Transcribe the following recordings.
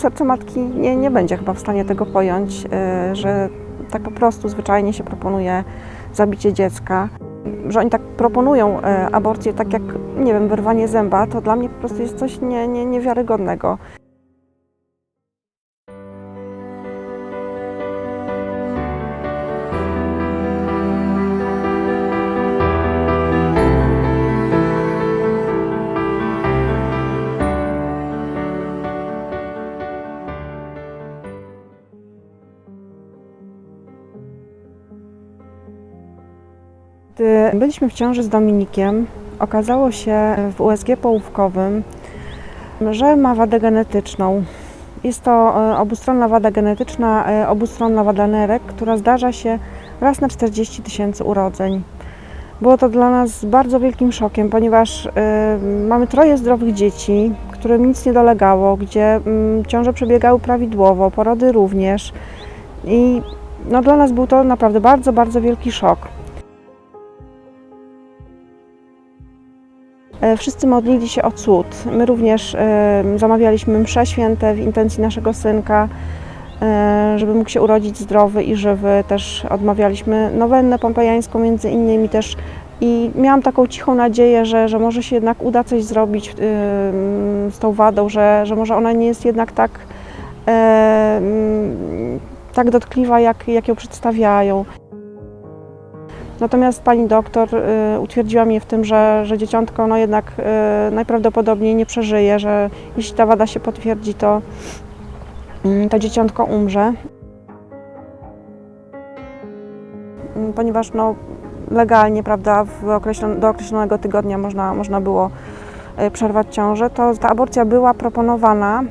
serce matki nie, nie będzie chyba w stanie tego pojąć, y, że tak po prostu zwyczajnie się proponuje zabicie dziecka. Że oni tak proponują y, aborcję tak jak, nie wiem, wyrwanie zęba, to dla mnie po prostu jest coś nie, nie, niewiarygodnego. Gdy byliśmy w ciąży z Dominikiem, okazało się w USG połówkowym, że ma wadę genetyczną. Jest to e, obustronna wada genetyczna, e, obustronna wada nerek, która zdarza się raz na 40 tysięcy urodzeń. Było to dla nas bardzo wielkim szokiem, ponieważ e, mamy troje zdrowych dzieci, którym nic nie dolegało, gdzie mm, ciąże przebiegały prawidłowo, porody również. I no, dla nas był to naprawdę bardzo, bardzo wielki szok. Wszyscy modlili się o cud. My również e, zamawialiśmy msze święte w intencji naszego synka, e, żeby mógł się urodzić zdrowy i żywy. Też odmawialiśmy nowennę pompejańską między innymi też i miałam taką cichą nadzieję, że, że może się jednak uda coś zrobić e, z tą wadą, że, że może ona nie jest jednak tak, e, tak dotkliwa, jak, jak ją przedstawiają. Natomiast pani doktor y, utwierdziła mnie w tym, że, że dzieciątko no jednak y, najprawdopodobniej nie przeżyje, że jeśli ta wada się potwierdzi, to, mm, to dzieciątko umrze. Mm, Ponieważ no, legalnie, prawda, określon- do określonego tygodnia można, można było y, przerwać ciążę, to ta aborcja była proponowana.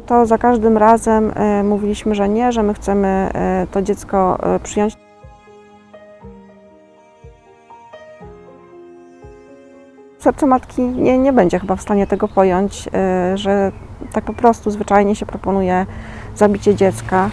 To za każdym razem e, mówiliśmy, że nie, że my chcemy e, to dziecko e, przyjąć. Serce matki nie, nie będzie chyba w stanie tego pojąć, że tak po prostu zwyczajnie się proponuje zabicie dziecka.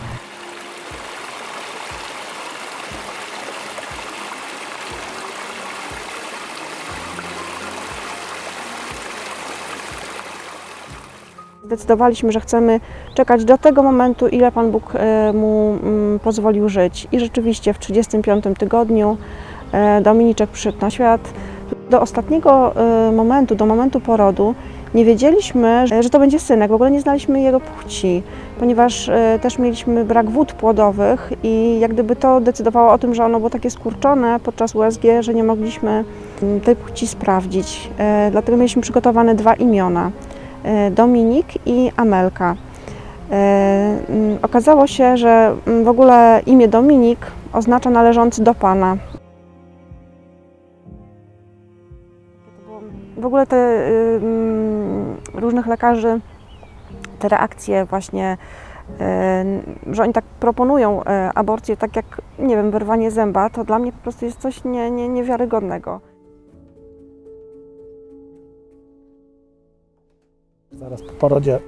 Zdecydowaliśmy, że chcemy czekać do tego momentu, ile Pan Bóg e, mu mm, pozwolił żyć. I rzeczywiście w 35 tygodniu e, Dominiczek przyszedł na świat. Do ostatniego e, momentu, do momentu porodu, nie wiedzieliśmy, że- to będzie synek. W ogóle nie znaliśmy jego płci, ponieważ też mieliśmy brak wód płodowych i jak gdyby to decydowało o tym, że ono było takie skurczone podczas USG, że nie mogliśmy mm, tej płci sprawdzić. Dlatego mieliśmy przygotowane dwa imiona. E, Dominik i Amelka. E, mm, Okazało się, że mm, w ogóle imię Dominik oznacza należący do Pana. W ogóle te y, mm, różnych lekarzy, te reakcje właśnie, y, że oni tak proponują aborcję tak jak, nie wiem, wyrwanie zęba, to dla mnie po prostu jest coś nie, nie, niewiarygodnego. Zaraz po porodzie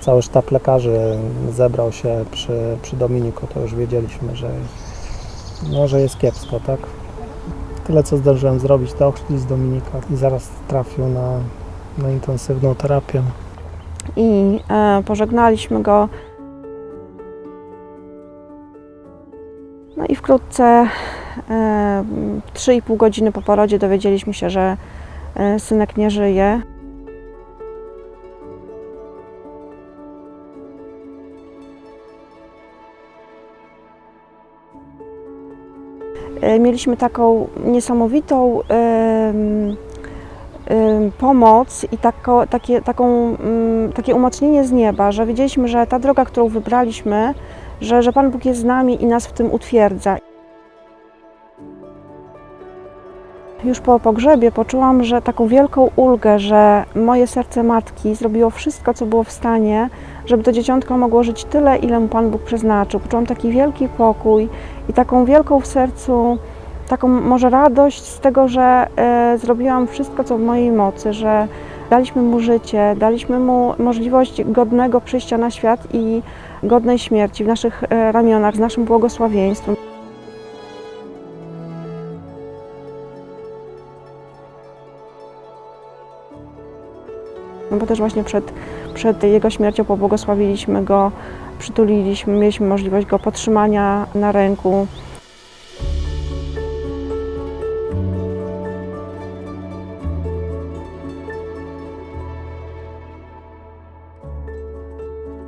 cały sztab lekarzy zebrał się przy, przy Dominiku, to już wiedzieliśmy, że, no, że jest kiepsko, tak? Tyle, co zdążyłem zrobić, to ochrzcić Dominika i zaraz trafił na, na intensywną terapię. I e, pożegnaliśmy go. No i wkrótce, e, 3,5 godziny po porodzie, dowiedzieliśmy się, że e, synek nie żyje. Mieliśmy taką niesamowitą pomoc i tako, takie, taką, mm, takie umocnienie z nieba, że wiedzieliśmy, że ta droga, którą wybraliśmy, że, że Pan Bóg jest z nami i nas w tym utwierdza. Już po pogrzebie poczułam, że taką wielką ulgę, że moje serce matki zrobiło wszystko, co było w stanie, żeby to dzieciątko mogło żyć tyle, ile mu Pan Bóg przeznaczył. Poczułam taki wielki pokój i taką wielką w sercu, taką może radość z tego, że e, zrobiłam wszystko, co w mojej mocy, że daliśmy mu życie, daliśmy mu możliwość godnego przyjścia na świat i godnej śmierci w naszych e, ramionach, z naszym błogosławieństwem. No bo też właśnie przed, przed jego śmiercią pobłogosławiliśmy go, przytuliliśmy, mieliśmy możliwość go podtrzymania na ręku.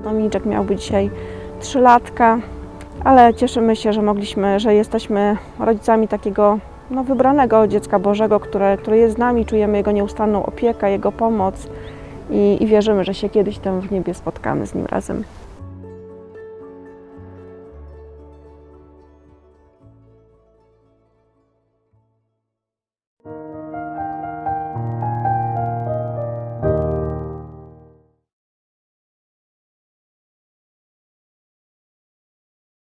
Dominiczek miałby dzisiaj 3 latka, ale cieszymy się, że mogliśmy, że jesteśmy rodzicami takiego no, wybranego dziecka Bożego, które, które jest z nami, czujemy Jego nieustanną opiekę, Jego pomoc i, i wierzymy, że się kiedyś tam w niebie spotkamy z Nim razem.